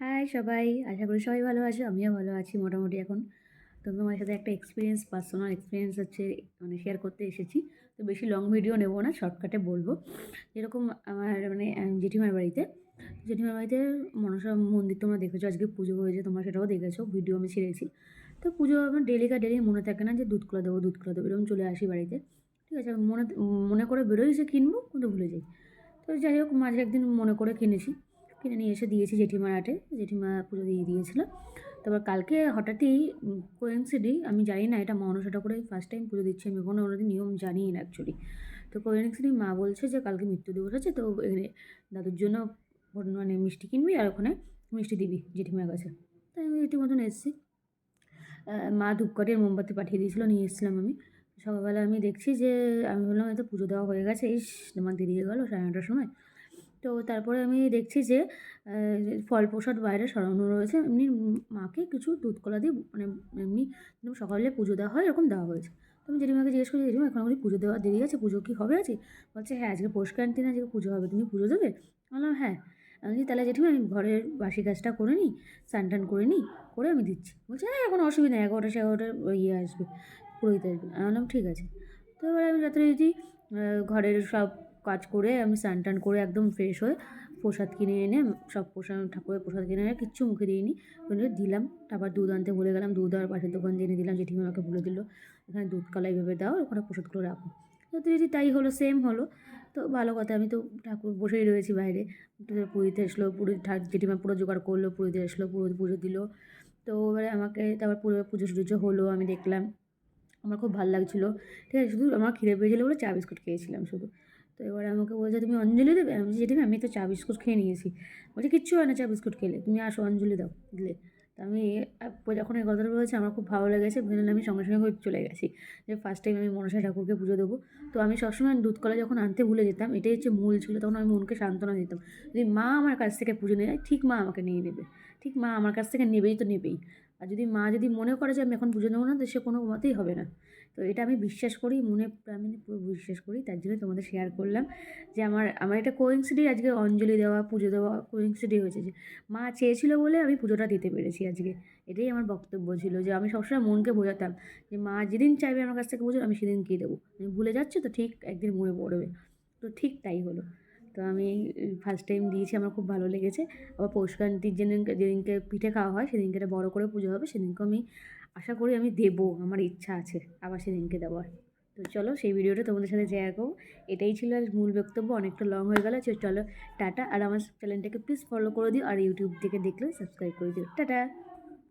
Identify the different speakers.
Speaker 1: High সবাই। আশা করি সবাই ভালো আছে, আমিও ভালো আছি মোটামুটি এখন। তো তোমার সাথে একটা এক্সপিরিয়েন্স পার্সোনাল এক্সপিরিয়েন্স হচ্ছে মানে শেয়ার করতে এসেছি। তো বেশি লং ভিডিও নেব না শর্টকাটে বলব। যেরকম আমার মানে জেঠিমার বাড়িতে। জেঠিমার বাড়িতে মনসা মন্দির তোমরা দেখেছ, আজকে পুজো হয়েছে, তোমরা সেটাও দেখেছ ভিডিও আমি ছেড়েছি। তো পুজো আমার ডেলিকা ডেলি মনে থাকে না যে দুধ কলা দেবো, দুধ কলা দেবো, এরকম চলে আসি বাড়িতে। ঠিক আছে, মনে মনে করে বেরোই যে কিনবো, কিন্তু ভুলে যাই। তো যাই হোক, মাঝে একদিন মনে করে কিনেছি। কিনে নিয়ে এসে দিয়েছি জেঠিমার হাটে, জেঠিমা পুজো দিয়ে দিয়েছিল। তারপর কালকে হঠাৎই কোয়েন্সিডি আমি জানি না এটা মনসাটা করে ফার্স্ট টাইম পুজো দিচ্ছি, আমি কোনো ওনাদের নিয়ম জানি না অ্যাকচুয়ালি তো কোয়েন্সিডি মা বলছে যে কালকে মৃত্যু দিবস আছে, তো এখানে দাদুর জন্য মানে মিষ্টি কিনবি আর ওখানে মিষ্টি দিবি জেঠিমার কাছে। তাই আমি রীতিমতন এসেছি। মা ধূপকাঠি আর মোমবাতি পাঠিয়ে দিয়েছিলো, নিয়ে এসেছিলাম আমি। সকালবেলা আমি দেখছি যে, আমি বললাম হয়তো পুজো দেওয়া হয়ে গেছে, ইস আমার দেরি হয়ে গেলো সাড়ে নটার সময়। তো তারপরে আমি দেখছি যে ফল প্রসাদ বাইরে সরানো রয়েছে। এমনি মাকে কিছু দুধ কলা দিয়ে মানে এমনি সকালে পুজো দেওয়া হয়, এরকম দেওয়া হয়েছে। তো আমি জেঠিমাকে জিজ্ঞেস করি, জেঠিমা, এখন আমাদের পুজো দেওয়া দেরি আছে? পুজো কি হবে আছে বলছে হ্যাঁ আজকে পৌষ না, আজকে পুজো হবে। তুমি পুজো দেবে? বললাম হ্যাঁ। আমি বলছি, তাহলে জেঠিমা, আমি ঘরের বাসি কাজটা করে নিই, স্নান টান করে নিই, করে আমি দিচ্ছি। বলছে হ্যাঁ এখন অসুবিধা নেই, এগারোটা এগারোটার ইয়ে আসবে, পুরোহিত আসবে। আমি বললাম, ঠিক আছে। তো এবার আমি যথারীতি যদি ঘরের সব কাজ করে আমি স্নান টান করে একদম ফ্রেশ হয়ে প্রসাদ কিনে এনে সব প্রসাদ ঠাকুরের প্রসাদ কিনে এনে কিচ্ছু মুখে দিইনি। ওগুলো দিলাম, তারপর দুধ আনতে ভুলে গেলাম, দুধ আর পাশের দোকান দিয়ে এনে দিলাম, জেঠিমা আমাকে বলে দিল, এখানে দুধ কলা এইভাবে দাও ওখানে প্রসাদগুলো রাখো। যথারীতি তাই হলো সেম হলো। তো ভালো কথা, আমি তো ঠাকুর বসেই রয়েছি বাইরে। পুরীতে আসলো পুরী জেঠিমা পুরো জোগাড় করল, পুরীতে আসলো পুরো পুজো দিল। তো এবারে আমাকে তারপর পুরো পুজো টুজো হলো, আমি দেখলাম, আমার খুব ভালো লাগছিল। ঠিক আছে, শুধু আমার খিদে পেয়েছিলো বলে চা বিস্কুট খেয়েছিলাম শুধু। তো এবারে আমাকে বলছে তুমি অঞ্জলি দেবে? আমি বলছি জেঠিমা আমি তো চা বিস্কুট খেয়ে নিয়েছি। বলছে কিচ্ছু হয় না চা বিস্কুট খেলে, তুমি আসো অঞ্জলি দাও। দিলে। তো আমি যখন এই কথাটা বলেছে, আমার খুব ভালো লেগেছে বুঝলেন আমি সঙ্গে সঙ্গে চলে গেছি। যে ফার্স্ট টাইম আমি মনসা ঠাকুরকে পুজো দেবো। তো আমি সবসময় দুধ কলা যখন আনতে ভুলে যেতাম, এটাই হচ্ছে মূল ছিল, তখন আমি মনকে সান্ত্বনা দিতাম। যদি মা আমার কাছ থেকে পুজো নিয়ে যায় ঠিক মা আমাকে নিয়ে নেবে। ঠিক মা আমার কাছ থেকে নেবেই তো নেবেই। আর যদি মা যদি মনে করে যে আমি এখন পুজো নেব না, তো সে কোনো মতেই হবে না। তো এটা আমি বিশ্বাস করি, মনে প্রাণে পুরো বিশ্বাস করি, তার জন্য তোমাদের শেয়ার করলাম যে আমার আমার এটা কোইন্সিডি আজকে অঞ্জলি দেওয়া, পুজো দেওয়া কোইন্সিডি হয়েছে যে মা চেয়েছিল বলে আমি পুজোটা দিতে পেরেছি আজকে। এটাই আমার বক্তব্য ছিল যে আমি সবসময় মনকে বোঝাতাম যে মা যেদিন চাইবে আমার কাছ থেকে পুজো, আমি সেদিনকেই দেবো। আমি ভুলে যাচ্ছি তো ঠিক একদিন মনে পড়বে। তো ঠিক তাই হলো। তো আমি ফার্স্ট টাইম দিয়েছি, আমার খুব ভালো লেগেছে। আবার পৌষকান্তির যেদিন যেদিনকে পিঠে খাওয়া হয়, সেদিনকে একটা বড়ো করে পুজো হবে সেদিনকে আমি আশা করি আমি দেব, আমার ইচ্ছা আছে আবার সেদিনকে দেওয়ার। তো চলো সেই ভিডিওটা তোমাদের সাথে শেয়ার করব। এটাই ছিল আর মূল বক্তব্য, অনেকটা লং হয়ে গেল। চলো টাটা, আর আমার চ্যানেলটাকে প্লিজ ফলো করে দিও, আর ইউটিউব থেকে দেখলে সাবস্ক্রাইব করে দিও। টাটা!